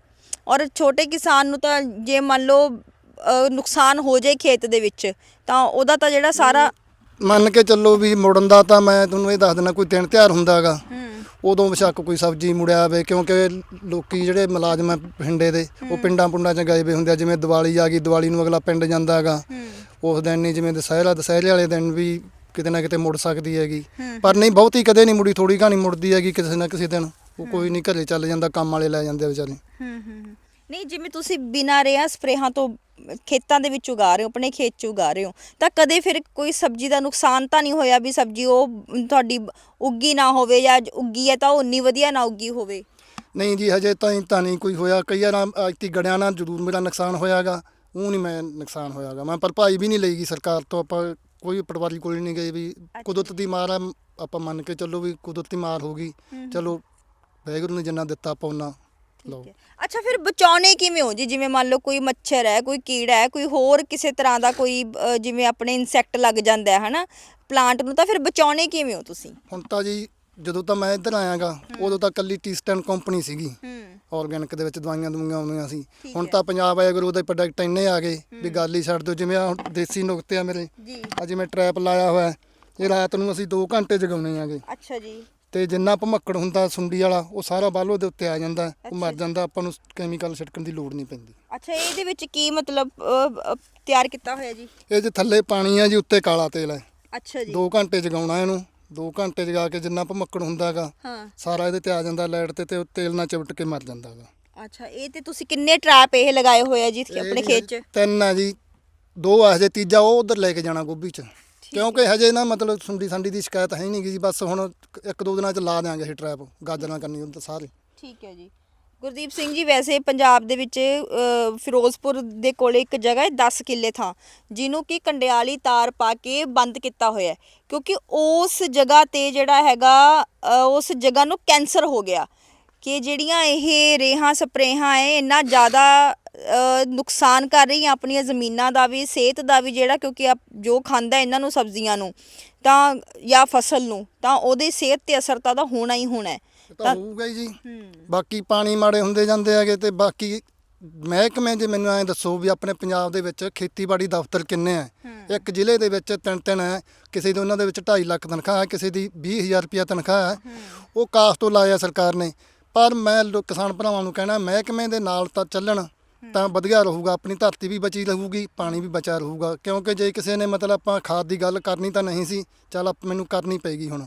ਔਰ ਛੋਟੇ ਕਿਸਾਨ ਨੂੰ ਤਾਂ ਜੇ ਮੰਨ ਲਓ ਅ, ਨੁਕਸਾਨ ਹੋ ਜਾਏ ਖੇਤ ਦੇ ਵਿੱਚ ਤਾਂ ਉਹਦਾ ਤਾਂ ਜਿਹੜਾ ਸਾਰਾ ਮੰਨ ਕੇ ਚੱਲੋ ਵੀ ਮੁੜਨ ਦਾ ਤਾਂ ਮੈਂ ਤੁਹਾਨੂੰ ਇਹ ਦੱਸ ਦਿੰਦਾ ਕੋਈ ਦਿਨ ਤਿਉਹਾਰ ਹੁੰਦਾਗਾ ਉਦੋਂ ਬੇਸ਼ੱਕ ਕੋਈ ਸਬਜ਼ੀ ਮੁੜਿਆ ਆਵੇ ਕਿਉਂਕਿ ਲੋਕੀ ਜਿਹੜੇ ਮੁਲਾਜ਼ਮ ਆ ਪਿੰਡੇ ਦੇ ਉਹ ਪਿੰਡਾਂ ਪੁੰਡਾਂ 'ਚ ਗਏ ਵੇ ਹੁੰਦੇ ਆ ਜਿਵੇਂ ਦੀਵਾਲੀ ਆ ਗਈ ਦੀਵਾਲੀ ਨੂੰ ਅਗਲਾ ਪਿੰਡ ਜਾਂਦਾ ਹੈਗਾ। ਹੂੰ। ਉਸ ਦਿਨ ਨਹੀਂ ਜਿਵੇਂ ਦੁਸਹਿਰਾ ਦੁਸਹਿਰੇ ਵਾਲੇ ਦਿਨ ਵੀ ਕਿਤੇ ਨਾ ਕਿਤੇ ਮੁੜ ਸਕਦੀ ਹੈਗੀ। ਪਰ ਨਹੀਂ ਬਹੁਤੀ ਕਦੇ ਨਹੀਂ ਮੁੜੀ ਥੋੜੀ ਕਹਾਣੀ ਮੁੜਦੀ ਹੈਗੀ ਕਿਸੇ ਨਾ ਕਿਸੇ ਦਿਨ। ਉਹ ਕੋਈ ਨਹੀਂ ਘਰੇ ਚੱਲ ਜਾਂਦਾ ਕੰਮ ਵਾਲੇ ਲੈ ਜਾਂਦੇ ਵਿਚਾਰੇ। ਹੂੰ ਹੂੰ। ਨਹੀਂ ਜਿਵੇਂ ਤੁਸੀਂ ਬਿਨਾਂ ਰੇਹਾਂ ਸਪਰੇਹਾਂ ਤੋਂ ਖੇਤਾਂ ਦੇ ਵਿੱਚ ਉਗਾ ਰਹੇ ਹੋ ਆਪਣੇ ਖੇਤ 'ਚ ਉਗਾ ਰਹੇ ਹੋ ਤਾਂ ਕਦੇ ਫਿਰ ਕੋਈ ਸਬਜ਼ੀ ਦਾ ਨੁਕਸਾਨ ਤਾਂ ਨਹੀਂ ਹੋਇਆ ਵੀ ਸਬਜ਼ੀ ਉਹ ਤੁਹਾਡੀ ਉੱਗੀ ਨਾ ਹੋਵੇ ਜਾਂ ਉੱਗੀ ਹੈ ਤਾਂ ਉਹ ਉਨੀ ਵਧੀਆ ਨਾ ਉੱਗੀ ਹੋਵੇ? ਨਹੀਂ ਜੀ ਹਜੇ ਤਾਂ ਤਾਂ ਨਹੀਂ ਕੋਈ ਹੋਇਆ। ਕਈ ਵਾਰ ਐਤੀ ਗੜਿਆਂ ਨਾਲ ਜ਼ਰੂਰ ਮੇਰਾ ਨੁਕਸਾਨ ਹੋਇਆਗਾ। ਉਹ ਨਹੀਂ ਮੈਂ ਨੁਕਸਾਨ ਹੋਇਆਗਾ। ਮੈਂ ਭਰਪਾਈ ਵੀ ਨਹੀਂ ਲਈਗੀ ਸਰਕਾਰ ਤੋਂ। ਆਪਾਂ ਕੋਈ ਪਟਵਾਰੀ ਕੋਲ ਨਹੀਂ ਗਏ ਵੀ ਕੁਦਰਤ ਦੀ ਮਾਰ ਆ ਆਪਾਂ ਮੰਨ ਕੇ ਚੱਲੋ ਵੀ ਕੁਦਰਤੀ ਮਾਰ ਹੋ ਗਈ। ਚਲੋ ਵਾਹਿਗੁਰੂ ਨੇ ਜਿੰਨਾ ਦਿੱਤਾ ਆਪਾਂ ਉਹਨਾਂ ਲਓ। ਅੱਛਾ ਫਿਰ ਬਚਾਉਣੇ ਕਿਵੇਂ ਹੋ ਜੀ? ਜਿਵੇਂ ਮੰਨ ਲਓ ਕੋਈ ਮੱਛਰ ਹੈ ਕੋਈ ਕੀੜਾ ਹੈ ਕੋਈ ਹੋਰ ਕਿਸੇ ਤਰ੍ਹਾਂ ਦਾ ਕੋਈ ਅ, ਜਿਵੇਂ ਆਪਣੇ ਇਨਸੈਕਟ ਲੱਗ ਜਾਂਦਾ ਹੈ ਹਨਾ? ਪਲਾਂਟ ਨੂੰ ਤਾਂ ਫਿਰ ਬਚਾਉਣੇ ਕਿਵੇਂ ਹੋ ਤੁਸੀਂ? ਹੁਣ ਤਾਂ ਜੀ ਜਦੋਂ ਤਾਂ ਮੈਂ ਇੱਧਰ ਆਇਆਗਾ ਉਦੋਂ ਤਾਂ ਕੱਲੀ ਟੀਸਟਨ ਕੰਪਨੀ ਸੀਗੀ। ਹੂੰ। ਆਰਗੈਨਿਕ ਦੇ ਵਿੱਚ ਦਵਾਈਆਂ ਦਵਾਈਆਂ ਆਉਂਦੀਆਂ ਸੀ। ਠੀਕ ਹੁਣ ਹੈ। ਤਾਂ ਪੰਜਾਬ ਆਇਆ ਗੁਰੂ ਦੇ ਪ੍ਰੋਡਕਟ ਇੰਨੇ ਆ ਗਏ ਵੀ ਗੱਲ ਹੀ ਛੱਡ ਦਿਓ ਜਿਵੇਂ ਆਹ ਹੁਣ ਦੇਸੀ ਨੁਕਤੇ ਆ ਮੇਰੇ। ਜੀ। ਆ ਜਿਵੇਂ ਟ੍ਰੈਪ ਲਾਇਆ ਹੋਇਆ ਹੈ, ਇਹ ਰਾਤ ਨੂੰ ਅਸੀਂ 2 ਘੰਟੇ ਜਗਾਉਣੇ ਆਗੇ ਅੱਛਾ ਜੀ। ਤੇ ਜਿੰਨਾ ਭਮੱਕੜ ਹੁੰਦਾ ਸੁੰਡੀ ਵਾਲਾ ਉਹ ਸਾਰਾ ਬਾਲੋ ਦੇ ਉੱਤੇ ਆ ਜਾਂਦਾ ਉਹ ਮਰ। ਜਾਂਦਾ ਆਪਾਂ ਨੂੰ ਕੈਮੀਕਲ ਛਿੜਕਣ ਦੀ ਲੋੜ ਨਹੀਂ ਪੈਂਦੀ। ਅੱਛਾ ਇਹਦੇ ਵਿੱਚ ਕੀ ਮਤਲਬ ਤਿਆਰ ਕੀਤਾ ਹੋਇਆ ਜੀ? ਇਹ ਜੇ ਥੱਲੇ ਪਾਣੀ ਆ ਜੀ ਉੱਤੇ ਕਾਲਾ ਤੇਲ ਹੈ। ਅੱਛਾ ਜੀ। 2 ਘੰਟੇ ਜਗਾਉਣਾ ਇਹਨੂੰ। 2 ਘੰਟੇ ਜਗਾ ਕੇ ਜਿੰਨਾ ਭਮੱਕੜ ਹੁੰਦਾਗਾ ਹਾਂ। ਸਾਰਾ ਇਹਦੇ ਤੇ ਆ ਜਾਂਦਾ ਲਾਈਟ ਤੇ ਤੇ ਉਹ ਤੇਲ ਨਾਲ ਚਿਪਟ ਕੇ ਮਰ ਜਾਂਦਾਗਾ ਅੱਛਾ ਇਹ ਤੇ ਤੁਸੀਂ ਕਿੰਨੇ ਟਰੈਪ ਇਹ ਲਗਾਏ ਹੋਏ ਆ ਜੀ ਆਪਣੇ ਖੇਤ 'ਚ? ਤਿੰਨ ਆ ਜੀ। ਦੋ ਆ ਤੀਜਾ ਉਹ ਉਧਰ ਲੈ ਕੇ ਜਾਣਾ ਗੋਭੀ ਚ। ਕਿਉਂਕਿ ਹਜੇ ਨਾ ਮਤਲਬ ਸੁੰਡੀ ਸੰਡੀ ਦੀ ਸ਼ਿਕਾਇਤ ਹੈ ਨਹੀਂ ਜੀ ਬਸ ਹੁਣ ਇੱਕ ਦੋ ਦਿਨਾਂ ਚ ਲਾ ਦਿਆਂਗੇ ਅਸੀਂ ਟਰੈਪ ਗਾਜਰਾਂ ਕਰਨੀ ਹੁੰਦਾ ਸਾਰੇ। ਠੀਕ ਹੈ ਜੀ। ਗੁਰਦੀਪ ਸਿੰਘ ਜੀ ਵੈਸੇ ਪੰਜਾਬ ਦੇ ਵਿੱਚ ਫਿਰੋਜ਼ਪੁਰ ਦੇ ਕੋਲੇ ਇੱਕ ਜਗ੍ਹਾ ਹੈ 10 ਕਿੱਲੇ ਥਾਂ ਜਿਹਨੂੰ ਕਿ ਕੰਡਿਆਲੀ ਤਾਰ ਪਾ ਕੇ ਬੰਦ ਕੀਤਾ ਹੋਇਆ ਹੈ। ਕਿਉਂਕਿ ਉਸ ਜਗ੍ਹਾ ਤੇ ਜਿਹੜਾ ਹੈਗਾ ਉਸ ਜਗ੍ਹਾ ਨੂੰ ਕੈਂਸਰ ਹੋ ਗਿਆ। ਕਿ ਜਿਹੜੀਆਂ ਇਹ ਰੇਹਾਂ ਸਪਰੇਹਾਂ ਹੈ ਇੰਨਾ ਜ਼ਿਆਦਾ ਨੁਕਸਾਨ ਕਰ ਰਹੀਆਂ ਆਪਣੀਆਂ ਜ਼ਮੀਨਾਂ ਦਾ ਵੀ ਸਿਹਤ ਦਾ ਵੀ ਜਿਹੜਾ ਕਿਉਂਕਿ ਆਪ ਜੋ ਖਾਂਦਾ ਇਹਨਾਂ ਨੂੰ ਸਬਜ਼ੀਆਂ ਨੂੰ ਤਾਂ ਜਾਂ ਫਸਲ ਨੂੰ ਤਾਂ ਉਹਦੀ ਸਿਹਤ ਤੇ ਅਸਰ ਤਾਂ ਉਹਦਾ ਹੋਣਾ ਹੀ ਹੋਣਾ ਹੈ ਤਾਂ ਹੋਊਗਾ ਜੀ। ਬਾਕੀ ਪਾਣੀ ਮਾੜੇ ਹੁੰਦੇ ਜਾਂਦੇ ਹੈਗੇ ਤੇ ਬਾਕੀ ਮਹਿਕਮੇ ਜੇ ਮੈਨੂੰ ਐਂ ਦੱਸੋ ਵੀ ਆਪਣੇ ਪੰਜਾਬ ਦੇ ਵਿੱਚ ਖੇਤੀਬਾੜੀ ਦਫ਼ਤਰ ਕਿੰਨੇ ਆ ਇੱਕ ਜ਼ਿਲ੍ਹੇ ਦੇ ਵਿੱਚ ਤਿੰਨ ਤਿੰਨ ਹੈ ਕਿਸੇ ਦੇ ਉਹਨਾਂ ਦੇ ਵਿੱਚ 2.5 ਲੱਖ ਤਨਖਾਹ ਹੈ ਕਿਸੇ ਦੀ 20000 ਰੁਪਿਆ ਤਨਖਾਹ ਹੈ। ਉਹ ਕਾਸ ਤੋਂ ਲਾਇਆ ਸਰਕਾਰ ਨੇ। ਪਰ ਮੈਂ ਲੋ- ਕਿਸਾਨ ਭਰਾਵਾਂ ਨੂੰ ਕਹਿਣਾ ਮਹਿਕਮੇ ਦੇ ਨਾਲ ਤਾਂ ਚੱਲਣ ਤਾਂ ਵਧੀਆ ਰਹੂਗਾ ਆਪਣੀ ਧਰਤੀ ਵੀ ਬਚੀ ਰਹੂਗੀ ਪਾਣੀ ਵੀ ਬਚਿਆ ਰਹੂਗਾ। ਕਿਉਂਕਿ ਜੇ ਕਿਸੇ ਨੇ ਮਤਲਬ ਆਪਾਂ ਖਾਦ ਦੀ ਗੱਲ ਕਰਨੀ ਤਾਂ ਨਹੀਂ ਸੀ ਚੱਲ ਆਪ- ਮੈਨੂੰ ਕਰਨੀ ਪਏਗੀ ਹੁਣ।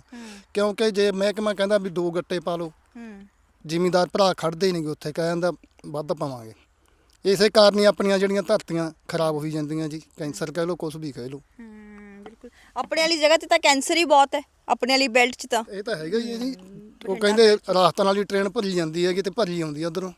ਕਿਉਂਕਿ ਜੇ ਮਹਿਕਮਾ ਕਹਿੰਦਾ ਵੀ ਦੋ ਗੱਟੇ ਪਾ ਲਓ ਹੂੰ। ਜ਼ਿਮੀਂਦਾਰ ਭਰਾ ਖੜਦੇ ਹੀ ਨਹੀਂ ਗੇ ਉੱਥੇ ਕਹਿੰਦਾ ਵੱਧ ਪਾਵਾਂਗੇ। ਇਸੇ ਕਾਰਨ ਹੀ ਆਪਣੀਆਂ ਜਿਹੜੀਆਂ ਧਰਤੀਆਂ ਖਰਾਬ ਹੋਈ ਜਾਂਦੀਆਂ ਜੀ ਕੈਂਸਰ ਕਹਿ ਲਓ ਕੁਝ ਵੀ ਕਹਿ ਲਓ। ਬਿਲਕੁਲ। ਆਪਣੇ ਵਾਲੀ ਜਗ੍ਹਾ ਤੇ ਤਾਂ ਕੈਂਸਰ ਹੀ ਬਹੁਤ ਹੈ ਆਪਣੇ ਵਾਲੀ ਬੈਲਟ 'ਚ ਤਾਂ। ਇਹ ਤਾਂ ਹੈਗਾ ਹੀ ਹੈ ਜੀ। ਉਹ ਕਹਿੰਦੇ ਰਾਜਸਥਾਨ ਵਾਲੀ ਟ੍ਰੇਨ ਭਰੀ ਜਾਂਦੀ ਹੈਗੀ ਤੇ ਭਰੀ ਆਉਂਦੀ ਆ ਉਧਰੋਂ।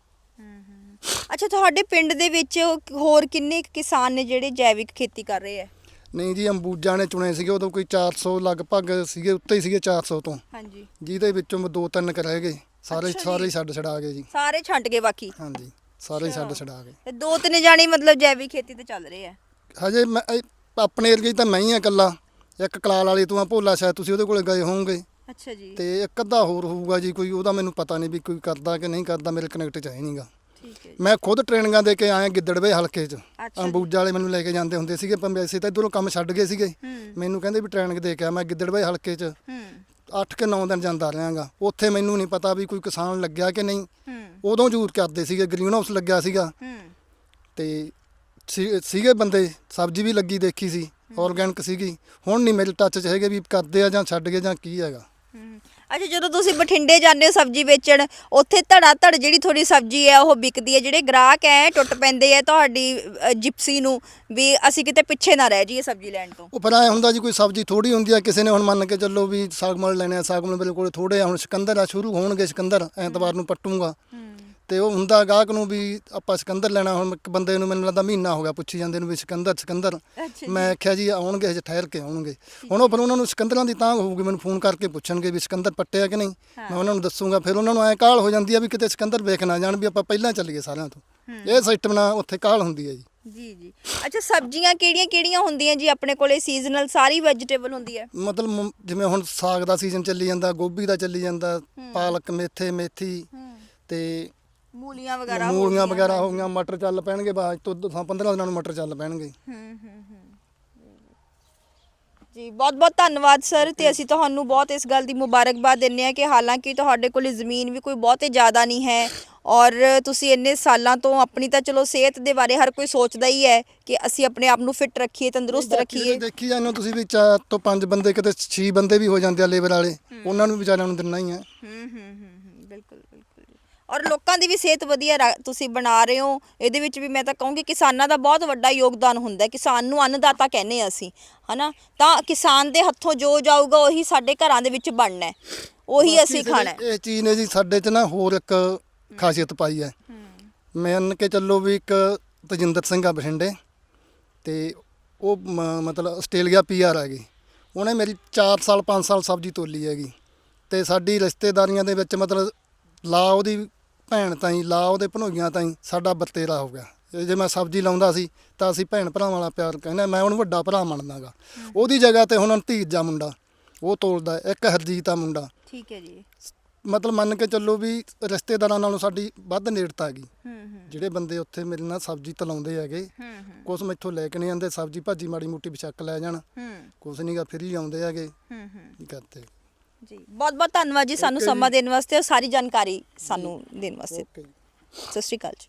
ਅੱਛਾ ਤੁਹਾਡੇ ਪਿੰਡ ਦੇ ਵਿੱਚ ਹੋਰ ਕਿੰਨੇ ਕੁ ਕਿਸਾਨ ਨੇ ਜਿਹੜੇ ਜੈਵਿਕ ਖੇਤੀ ਕਰ ਰਹੇ ਹੈ ਨਹੀਂ ਜੀ ਅੰਬੂਜਾ ਨੇ ਚੁਣੇ ਸੀਗੇ ਉਦੋਂ ਕੋਈ 400 ਲਗਭਗ ਸੀਗੇ ਉੱਤੇ ਹੀ ਸੀਗੇ 400 ਤੋਂ। ਹਾਂਜੀ। ਜਿਹਦੇ ਵਿੱਚੋਂ ਦੋ ਤਿੰਨ ਕਰ ਰਹਿ ਗਏ। ਸਾਰੇ। ਸਾਰੇ ਹੀ ਛੱਡ ਛਡਾ ਗਏ ਜੀ। ਸਾਰੇ ਛੱਡ ਗਏ ਬਾਕੀ? ਹਾਂਜੀ ਸਾਰੇ ਹੀ ਛੱਡ ਛਡਾ ਗਏ। ਤੇ ਦੋ ਤਿੰਨ ਜਾਣੇ ਮਤਲਬ ਜੈਵਿਕ ਖੇਤੀ ਤੇ ਚੱਲ ਰਹੇ ਆ? ਹਜੇ ਮੈਂ ਇਹ ਆਪਣੇ ਏਰੀਏ 'ਚ ਤਾਂ ਮੈਂ ਹੀ ਆ ਇਕੱਲਾ। ਇੱਕ ਕਲਾਲ ਵਾਲੀ ਤੂੰ ਆ ਭੋਲਾ ਸ਼ਾਇਦ ਤੁਸੀਂ ਉਹਦੇ ਕੋਲੇ ਗਏ ਹੋਵੋਗੇ। ਅੱਛਾ ਜੀ। ਤੇ ਇੱਕ ਅੱਧਾ ਹੋਰ ਹੋਊਗਾ ਜੀ ਕੋਈ ਉਹਦਾ ਮੈਨੂੰ ਪਤਾ ਨਹੀਂ ਵੀ ਕੋਈ ਕਰਦਾ ਕਿ ਨਹੀਂ ਕਰਦਾ ਮੇਰੇ ਕਨੈਕਟ 'ਚ ਹੈ ਨਹੀਂਗਾ। ਠੀਕ ਹੈ ਮੈਂ ਖੁਦ ਟ੍ਰੇਨਿੰਗਾਂ ਦੇ ਕੇ ਆਇਆ ਗਿੱਦੜਵੇ ਹਲਕੇ 'ਚ। ਅੱਛਾ ਜੀ। ਅੰਬੂਜਾ ਵਾਲੇ ਮੈਨੂੰ ਲੈ ਕੇ ਜਾਂਦੇ ਹੁੰਦੇ ਸੀਗੇ ਪਰ ਵੈਸੇ ਤਾਂ ਇਧਰੋਂ ਕੰਮ ਛੱਡ ਗਏ ਸੀਗੇ। ਹੂੰ। ਮੈਨੂੰ ਕਹਿੰਦੇ ਵੀ ਟ੍ਰੇਨਿੰਗ ਦੇ ਕੇ ਆ ਮੈਂ ਗਿੱਦੜਵੇ ਹਲਕੇ 'ਚ ਹੂੰ। 8 ਕਿ 9 ਦਿਨ ਜਾਂਦਾ ਰਹਾਂਗਾ। ਉੱਥੇ ਮੈਨੂੰ ਨਹੀਂ ਪਤਾ ਵੀ ਕੋਈ ਕਿਸਾਨ ਲੱਗਿਆ ਕਿ ਨਹੀਂ। ਹੂੰ। ਉਦੋਂ ਜ਼ਰੂਰ ਕਰਦੇ ਸੀਗੇ ਗ੍ਰੀਨ ਹਾਊਸ ਲੱਗਿਆ ਸੀਗਾ। ਹੂੰ। ਤੇ ਸੀ- ਸੀਗੇ ਬੰਦੇ ਸਬਜ਼ੀ ਵੀ ਲੱਗੀ ਦੇਖੀ ਸੀ ਆਰਗੈਨਿਕ ਸੀਗੀ। ਹੁਣ ਨਹੀਂ ਮੇਰੇ ਟੱਚ 'ਚ ਹੈਗੇ ਵੀ ਕਰਦੇ ਆ ਜਾਂ ਛੱਡ ਗਏ ਜਾਂ ਕੀ ਹੈਗਾ। ਹਮ, ਅੱਛਾ ਜਦੋਂ ਤੁਸੀਂ ਬਠਿੰਡੇ ਜਾਂਦੇ ਹੋ ਸਬਜ਼ੀ ਵੇਚਣ ਉੱਥੇ ਧੜਾ ਧੜ ਜਿਹੜੀ ਥੋੜੀ ਸਬਜ਼ੀ ਹੈ ਉਹ ਵਿਕਦੀ ਹੈ। ਜਿਹੜੇ ਗ੍ਰਾਹਕ ਹੈ ਟੁੱਟ ਪੈਂਦੇ ਆ ਤੁਹਾਡੀ ਅ, ਜਿਪਸੀ ਨੂੰ ਵੀ ਅਸੀਂ ਕਿਤੇ ਪਿੱਛੇ ਨਾ ਰਹਿ ਜਾਈਏ ਸਬਜ਼ੀ ਲੈਣ ਤੋਂ। ਉਹ ਐ ਹੁੰਦਾ ਜੀ ਕੋਈ ਸਬਜ਼ੀ ਥੋੜੀ ਹੁੰਦੀ ਆ ਕਿਸੇ ਨੇ ਹੁਣ ਮੰਨ ਕੇ ਚੱਲੋ ਵੀ ਸਾਗਮਲ ਲੈਣੇ ਆ ਸਾਗਮਲ ਮੇਰੇ ਕੋਲ ਥੋੜੇ ਆ ਹੁਣ ਸਿਕੰਦਰ ਆ ਸ਼ੁਰੂ ਹੋਣਗੇ ਸਿਕੰਦਰ ਐਤਵਾਰ ਨੂੰ ਪੱਟੂਗਾ। ਤੇ ਉਹ ਹੁੰਦਾ ਗਾਹਕ ਨੂੰ ਵੀ ਆਪਾਂ ਸਿਕੰਦਰ ਲੈਣਾ ਹੁਣ ਇੱਕ ਬੰਦੇ ਨੂੰ ਮੈਨੂੰ ਲੱਗਦਾ ਮਹੀਨਾ ਹੋ ਗਿਆ ਪੁੱਛੀ ਜਾਂਦੇ ਨੂੰ ਵੀ ਸਿਕੰਦਰ ਸਿਕੰਦਰ। ਮੈਂ ਆਖਿਆ ਜੀ ਆਉਣਗੇ ਹਜੇ ਠਹਿਰ ਕੇ ਆਉਣਗੇ। ਹੁਣ ਉਹ ਫਿਰ ਉਹਨਾਂ ਨੂੰ ਸਿਕੰਦਰਾਂ ਦੀ ਤਾਂ ਹੋਊਗੀ ਮੈਨੂੰ ਫੋਨ ਕਰਕੇ ਪੁੱਛਣਗੇ ਵੀ ਸਿਕੰਦਰ ਪੱਟਿਆ ਕਿ ਨਹੀਂ? ਮੈਂ ਉਹਨਾਂ ਨੂੰ ਦੱਸੂਗਾ ਫਿਰ ਉਹਨਾਂ ਨੂੰ ਐ ਕਾਲ ਹੋ ਜਾਂਦੀ ਆ ਵੀ ਕਿਤੇ ਸਿਕੰਦਰ ਵੇਖ ਨਾ ਜਾਣ ਵੀ ਆਪਾਂ ਪਹਿਲਾਂ ਚੱਲੀਏ ਸਾਰਿਆਂ ਤੋਂ। ਇਹ ਸਿਸਟਮ ਨਾਲ ਉੱਥੇ ਕਾਲ ਹੁੰਦੀ ਹੈ ਜੀ। ਜੀ ਜੀ। ਅੱਛਾ ਸਬਜ਼ੀਆਂ ਕਿਹੜੀਆਂ ਕਿਹੜੀਆਂ ਹੁੰਦੀਆਂ ਜੀ ਆਪਣੇ ਕੋਲੇ? ਸੀਜ਼ਨਲ ਸਾਰੀ ਵੈਜੀਟੇਬਲ ਹੁੰਦੀ ਹੈ। ਮਤਲਬ ਜਿਵੇਂ ਹੁਣ ਸਾਗ ਦਾ ਸੀਜ਼ਨ ਚੱਲੀ ਜਾਂਦਾ ਗੋਭੀ ਦਾ ਚੱਲੀ ਜਾਂਦਾ ਪਾਲਕ ਮੇਥੇ ਮੇਥੀ ਤੇ ਮੂਲੀਆਂ ਵਗੈਰਾ ਹੋ ਮੂਲੀਆਂ ਗਈਆਂ। ਵਗੈਰਾ ਹੋ ਗਈਆਂ ਮਟਰ ਚੱਲ ਪੈਣਗੇ ਬਾਅਦ ਤੋਂ ਦਸਾਂ 15 ਦਿਨਾਂ ਨੂੰ ਮਟਰ ਚੱਲ ਪੈਣਗੇ। ਹੂੰ ਹੂੰ ਹੂੰ। ਜੀ ਬਹੁਤ ਬਹੁਤ ਧੰਨਵਾਦ ਸਰ ਤੇ ਅਸੀਂ ਤੁਹਾਨੂੰ ਬਹੁਤ ਇਸ ਗੱਲ ਦੀ ਮੁਬਾਰਕਬਾਦ ਦਿੰਨੇ ਆ ਕਿ ਹਾਲਾਂਕਿ ਤੁਹਾਡੇ ਕੋਲ ਜ਼ਮੀਨ ਵੀ ਕੋਈ ਬਹੁਤੇ ਜ਼ਿਆਦਾ ਨਹੀਂ ਹੈ ਔਰ ਤੁਸੀਂ ਇੰਨੇ ਸਾਲਾਂ ਤੋਂ ਆਪਣੀ ਤਾਂ ਚਲੋ ਸਿਹਤ ਦੇ ਬਾਰੇ ਹਰ ਕੋਈ ਸੋਚਦਾ ਹੀ ਹੈ ਕਿ ਅਸੀਂ ਆਪਣੇ ਆਪ ਨੂੰ ਫਿੱਟ ਰੱਖੀਏ ਤੰਦਰੁਸਤ ਬਾਕੀ ਰੱਖੀਏ। ਦੇਖੀ ਜਾਂਦੇ ਹੋ ਤੁਸੀਂ ਵੀ ਚਾਰ ਤੋਂ ਪੰਜ ਬੰਦੇ ਕਿਤੇ 6 ਬੰਦੇ ਵੀ ਹੋ ਜਾਂਦੇ ਆ ਲੇਬਰ ਵਾਲੇ ਉਹਨਾਂ ਨੂੰ ਵਿਚਾਰਿਆਂ ਨੂੰ ਦਿੰਨਾ ਹੀ। ਹੈ ਹੂੰ ਹੂੰ ਹੂੰ ਬਿਲਕੁਲ। ਔਰ ਲੋਕਾਂ ਦੀ ਵੀ ਸਿਹਤ ਵਧੀਆ ਰਾ- ਤੁਸੀਂ ਬਣਾ ਰਹੇ ਹੋ। ਇਹਦੇ ਵਿੱਚ ਵੀ ਮੈਂ ਤਾਂ ਕਹੂੰਗੀ ਕਿਸਾਨਾਂ ਦਾ ਬਹੁਤ ਵੱਡਾ ਯੋਗਦਾਨ ਹੁੰਦਾ ਹੈ। ਕਿਸਾਨ ਨੂੰ ਅੰਨਦਾਤਾ ਕਹਿੰਦੇ ਆ ਅਸੀਂ ਹਨਾ? ਤਾਂ ਕਿਸਾਨ ਦੇ ਹੱਥੋਂ ਜੋ ਜਾਊਗਾ ਉਹੀ ਸਾਡੇ ਘਰਾਂ ਦੇ ਵਿੱਚ ਬਣਨਾ ਹੈ। ਉਹੀ ਅਸੀਂ ਖਾਣਾ ਹੈ। ਇਹ ਚੀਜ਼ ਨੇ ਜੀ ਸਾਡੇ 'ਚ ਨਾ ਹੋਰ ਇੱਕ ਖਾਸੀਅਤ ਪਾਈ ਹੈ। ਮੰਨ ਕੇ ਚੱਲੋ ਵੀ ਇੱਕ ਤਜਿੰਦਰ ਸਿੰਘ ਆ ਬਠਿੰਡੇ ਤੇ ਉਹ ਮ- ਮਤਲਬ ਆਸਟ੍ਰੇਲੀਆ ਪੀਆਰ ਆ ਗਈ ਉਹਨੇ ਮੇਰੀ 4 ਸਾਲ 5 ਸਾਲ ਸਬਜ਼ੀ ਤੋਲੀ ਹੈਗੀ। ਤੇ ਸਾਡੀ ਰਿਸ਼ਤੇਦਾਰੀਆਂ ਦੇ ਵਿੱਚ ਮਤਲਬ ਲਾ ਉਹਦੀ ਭੈਣ ਤਾਈ ਲਾ ਉਹਦੇ ਭਣੋਈਆਂ ਤਾਈ ਸਾਡਾ ਬਤੇਰਾ ਹੋ ਗਿਆ। ਜੇ ਮੈਂ ਸਬਜ਼ੀ ਲਾਉਂਦਾ ਸੀ ਤਾਂ ਅਸੀਂ ਭੈਣ ਭਰਾਵਾਂ ਵਾਲਾ ਪਿਆਰ ਕਹਿੰਦੇ ਮੈਂ ਉਹਨੂੰ ਵੱਡਾ ਭਰਾ ਮੰਨਦਾਗਾ। ਉਹਦੀ ਜਗ੍ਹਾ ਤੇ ਹੁਣ ਧੀਜਾ ਮੁੰਡਾ ਉਹ ਤੋਲਦਾ। ਇੱਕ ਹਰਜੀਤ ਆ ਮੁੰਡਾ। ਠੀਕ ਹੈ ਜੀ। ਮਤਲਬ ਮੰਨ ਕੇ ਚੱਲੋ ਵੀ ਰਿਸ਼ਤੇਦਾਰਾਂ ਨਾਲੋਂ ਸਾਡੀ ਵੱਧ ਨੇੜਤਾ ਹੈਗੀ। ਜਿਹੜੇ ਬੰਦੇ ਉੱਥੇ ਮੇਰੇ ਨਾਲ ਸਬਜ਼ੀ ਤਲਾਉਂਦੇ ਹੈਗੇ ਕੁਛ ਮੈਥੋਂ ਲੈ ਕੇ ਨਹੀਂ ਆਉਂਦੇ ਸਬਜ਼ੀ ਭਾਜੀ ਮਾੜੀ ਮੋਟੀ ਵਿਚੱਕ ਲੈ ਜਾਣ। ਕੁਛ ਨਹੀਂਗਾ ਫਿਰ ਹੀ ਆਉਂਦੇ ਹੈਗੇ। ਕੀ ਕਰਦੇ? ਜੀ। ਬਹੁਤ ਬਹੁਤ ਧੰਨਵਾਦ ਜੀ ਸਾਨੂੰ ਸਮਾਂ ਦੇਣ ਵਾਸਤੇ ਔਰ ਸਾਰੀ ਜਾਣਕਾਰੀ ਸਾਨੂੰ ਦੇਣ ਵਾਸਤੇ। ਓਕੇ ਸਤਿ ਸ਼੍ਰੀ ਅਕਾਲ ਜੀ।